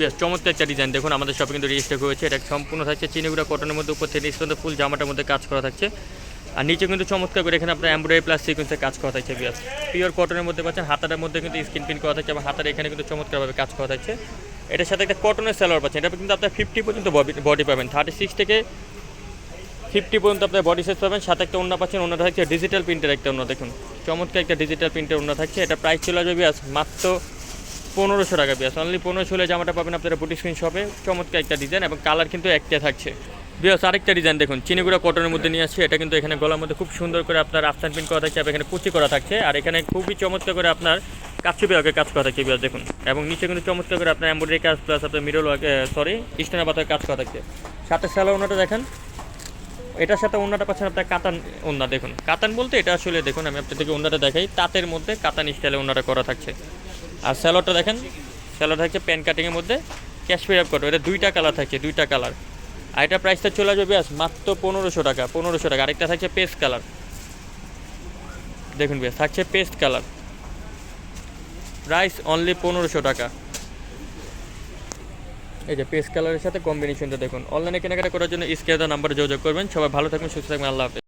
বেশ চমৎকার একটা ডিজাইন দেখুন, আমাদের শপে কিন্তু রেজিস্টার হয়েছে এটা সম্পূর্ণ থাকছে চিনিগুড়া কটনের মধ্যে উপর থেকে নিচ ফুল জামাটার মধ্যে কাজ করা থাকছে। আর নিচে কিন্তু চমৎকার করে এখানে আপনার এমব্রয়ডারি প্লাস সিকোয়েন্সের কাজ করা থাকছে, বিয়াস। পিওর কটনের মধ্যে পাচ্ছেন, হাতাটার মধ্যে কিন্তু স্কিন প্রিন্ট করা থাকছে এবং হাতার এখানে কিন্তু চমৎকারভাবে কাজ করা থাকছে। এটার সাথে একটা কটনের স্যালোয়ার পাচ্ছেন। এটা কিন্তু আপনার ফিফটি পর্যন্ত বডি পাবেন। থার্টি সিক্স থেকে ফিফটি পর্যন্ত আপনার বডি সাইজ পাবেন। সাথে একটা অন্য পাচ্ছেন অন্যটা থাকছে ডিজিটাল প্রিন্টের একটা অন্য দেখুন, চমৎকার একটা ডিজিটাল প্রিন্টের অন্য থাকছে। এটা প্রাইস চলে আসবে, বিয়াস, মাত্র পনেরোশো টাকা বিয়াস। অনলি পনেরোশো হলে জামাটা পাবেন আপনারা বুটি স্ক্রিন শপে চমৎকার একটা ডিজাইন এবং কালার কিন্তু একটা থাকছে। বিয়াস, আরেকটা ডিজাইন দেখুন চিনিগুড়া কটনের মধ্যে নিয়ে আসছে। এটা কিন্তু এখানে গলার মধ্যে খুব সুন্দর করে আপনার আফসান প্রিন্ট করা থাকছে এখানে কুচি করা থাকছে। আর এখানে খুবই চমৎকার করে আপনার কাচ্চু বিভাগে কাজ করা থাকছে বিয়াস, দেখুন। এবং নিচে কিন্তু চমৎকার করে আপনার এমব্রয়ডারি কাজ প্লাস আপনার মিরল সরি স্টেনা পাতার কাজ করা থাকছে। সাথে স্যালো ওনাটা দেখেন। এটার সাথে অন্যটা পাচ্ছেন আপনার কাতান ওন্না দেখুন। কাতান বলতে এটা আসলে, দেখুন, আমি আপনাদেরকে ওন্নাটা দেখাই। তাঁতের মধ্যে কাতান স্টাইলে ওনাটা করা থাকছে। আর স্যালোডটা দেখেন স্যালোড থাকছে প্যান কাটিংয়ের মধ্যে। ক্যাশ পে আপ করো এটা দুইটা কালার থাকছে, দুইটা কালার আর এটা প্রাইসটা চলে আসবে ব্যাস মাত্র পনেরোশো টাকা পনেরোশো টাকা। আরেকটা থাকছে পেস্ট কালার দেখুন বেশ থাকছে পেস্ট কালার প্রাইস অনলি পনেরোশো টাকা। এই যে পেস্ট কালারের সাথে কম্বিনেশনটা দেখুন। অনলাইনে কেনাকাটা করার জন্য স্কেয়ার নাম্বারে যোগাযোগ করবেন। সবাই ভালো থাকবেন, সুস্থ থাকবেন, আল্লাহ হাফেজ।